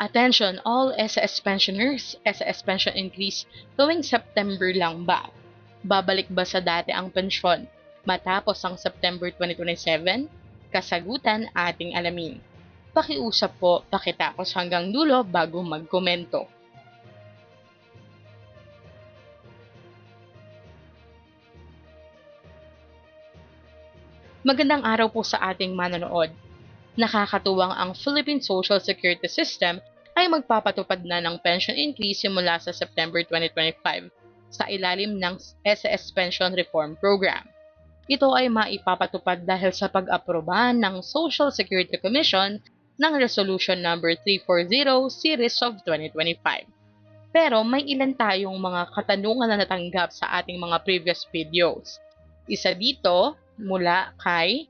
Attention all SAS pensioners, SAS pension increase tuwing September lang ba? Babalik ba sa dati ang pensyon matapos ang September 2027? Kasagutan ating alamin. Pakiusap po, pakitapos hanggang dulo bago magkomento. Magandang araw po sa ating manonood. Nakakatuwang ang Philippine Social Security System ay magpapatupad na ng pension increase simula sa September 2025 sa ilalim ng SS Pension Reform Program. Ito ay maipapatupad dahil sa pag-aproba ng Social Security Commission ng Resolution Number 340 Series of 2025. Pero may ilan tayong mga katanungan na natanggap sa ating mga previous videos. Isa dito mula kay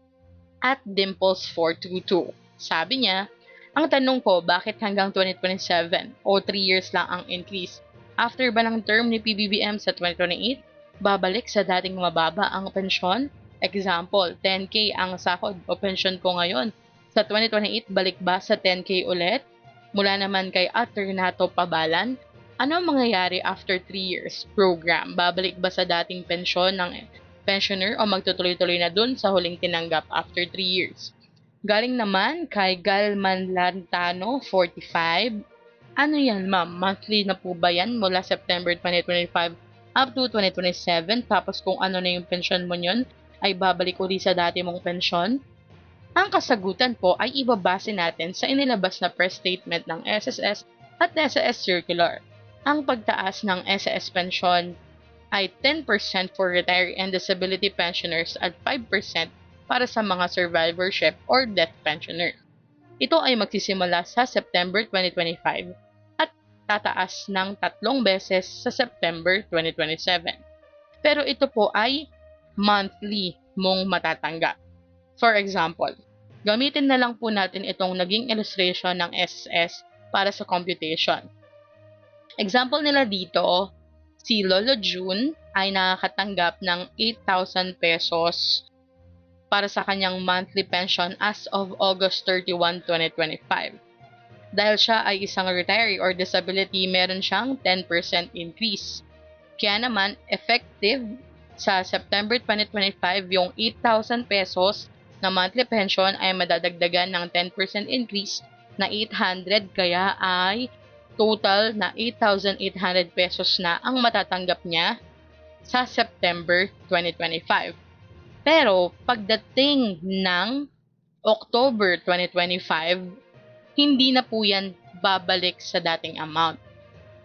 at Dimples422. Sabi niya, ang tanong ko, bakit hanggang 2027 o 3 years lang ang increase? After ba ng term ni PBBM sa 2028, babalik sa dating mababa ang pensyon? Example, 10K ang sahod o pensyon ko ngayon. Sa 2028, balik ba sa 10K ulit? Mula naman kay Aternato Pabalan, ano ang mangyayari after 3 years? Program, babalik ba sa dating pensyon ng pensioner o magtutuloy-tuloy na dun sa huling tinanggap after 3 years. Galing naman kay Galman Lantano, 45. Ano yan ma'am? Monthly na po ba yan mula September 2025 up to 2027? Tapos kung ano na yung pension mo nyon, ay babalik uli sa dati mong pensyon? Ang kasagutan po ay ibabase natin sa inilabas na press statement ng SSS at SSS Circular. Ang pagtaas ng SSS pension ay 10% for retiree and disability pensioners at 5% para sa mga survivorship or death pensioner. Ito ay magsisimula sa September 2025 at tataas ng tatlong beses sa September 2027. Pero ito po ay monthly mong matatanggap. For example, gamitin na lang po natin itong naging illustration ng SSS para sa computation. Example nila dito, si Lolo June ay nakakatanggap ng 8,000 pesos para sa kanyang monthly pension as of August 31, 2025. Dahil siya ay isang retiree or disability, meron siyang 10% increase. Kaya naman, effective sa September 2025, yung 8,000 pesos na monthly pension ay madadagdagan ng 10% increase na 800 kaya ay total na 8,800 pesos na ang matatanggap niya sa September 2025. Pero pagdating ng October 2025, hindi na po yan babalik sa dating amount.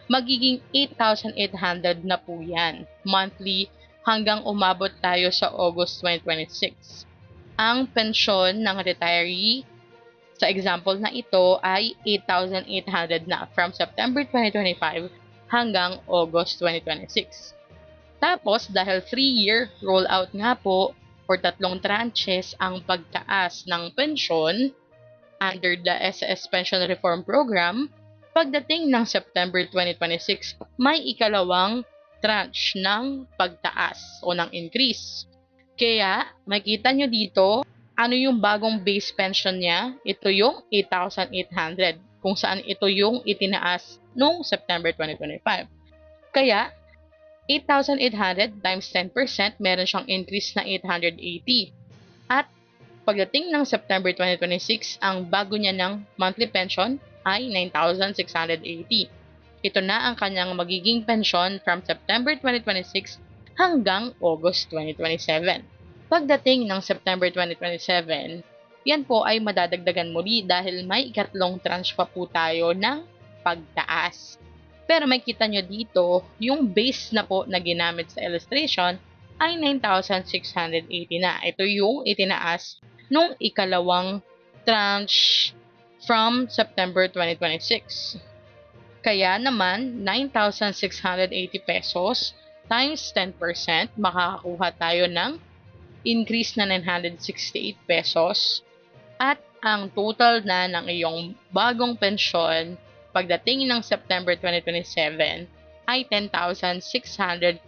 Magiging 8,800 na po yan monthly hanggang umabot tayo sa August 2026. Ang pensyon ng retiree sa example na ito ay 8,800 na from September 2025 hanggang August 2026. Tapos, dahil 3-year rollout nga po or tatlong tranches ang pagtaas ng pensyon under the SS Pension Reform Program, pagdating ng September 2026, may ikalawang tranche ng pagtaas o ng increase. Kaya, makita nyo dito, ano yung bagong base pension niya? Ito yung 8,800 kung saan ito yung itinaas noong September 2025. Kaya, 8,800 times 10%, meron siyang increase na 880. At pagdating ng September 2026, ang bago niya ng monthly pension ay 9,680. Ito na ang kanyang magiging pension from September 2026 hanggang August 2027. Pagdating ng September 2027, yan po ay madadagdagan muli dahil may ikatlong tranche pa po tayo ng pagtaas. Pero may kita nyo dito, yung base na po na ginamit sa illustration ay 9,680 na. Ito yung itinaas nung ikalawang tranche from September 2026. Kaya naman, 9,680 pesos times 10%, makakakuha tayo ng increase na 968 pesos at ang total na ng iyong bagong pensyon pagdating ng September 2027 ay 10,648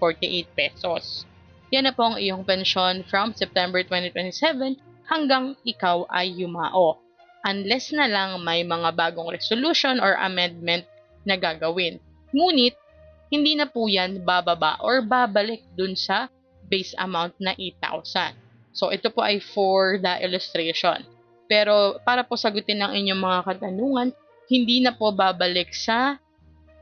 pesos. Yan na po ang iyong pensyon from September 2027 hanggang ikaw ay yumao. unless na lang may mga bagong resolution or amendment na gagawin. Ngunit, hindi na po yan bababa or babalik dun sa base amount na 8,000. So, ito po ay for the illustration. Pero, para po sagutin ng inyong mga katanungan, hindi na po babalik sa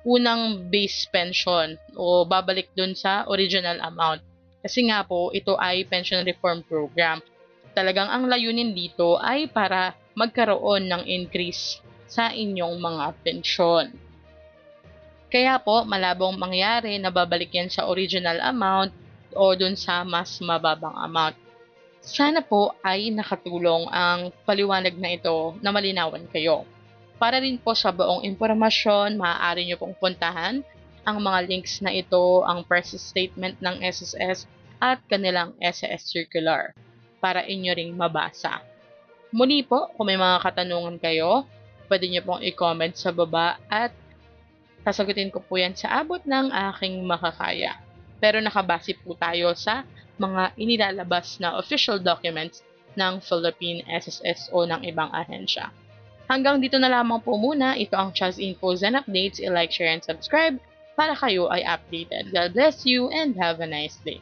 unang base pension o babalik dun sa original amount. Kasi nga po, ito ay pension reform program. Talagang ang layunin dito ay para magkaroon ng increase sa inyong mga pensyon. Kaya po, malabong mangyari na babalik yan sa original amount o dun sa mas mababang amount. Sana po ay nakatulong ang paliwanag na ito na malinawan kayo. Para rin po sa buong impormasyon, maaari nyo pong puntahan ang mga links na ito, ang press statement ng SSS at kanilang SS circular para inyo ring mabasa. Muli po, kung may mga katanungan kayo, pwede nyo pong i-comment sa baba at sasagutin ko po yan sa abot ng aking makakaya. Pero nakabase po tayo sa mga inilalabas na official documents ng Philippine SSS o ng ibang ahensya. Hanggang dito na lamang po muna, ito ang Chaz Infos and Updates. I-like, share, and subscribe para kayo ay updated. God bless you and have a nice day.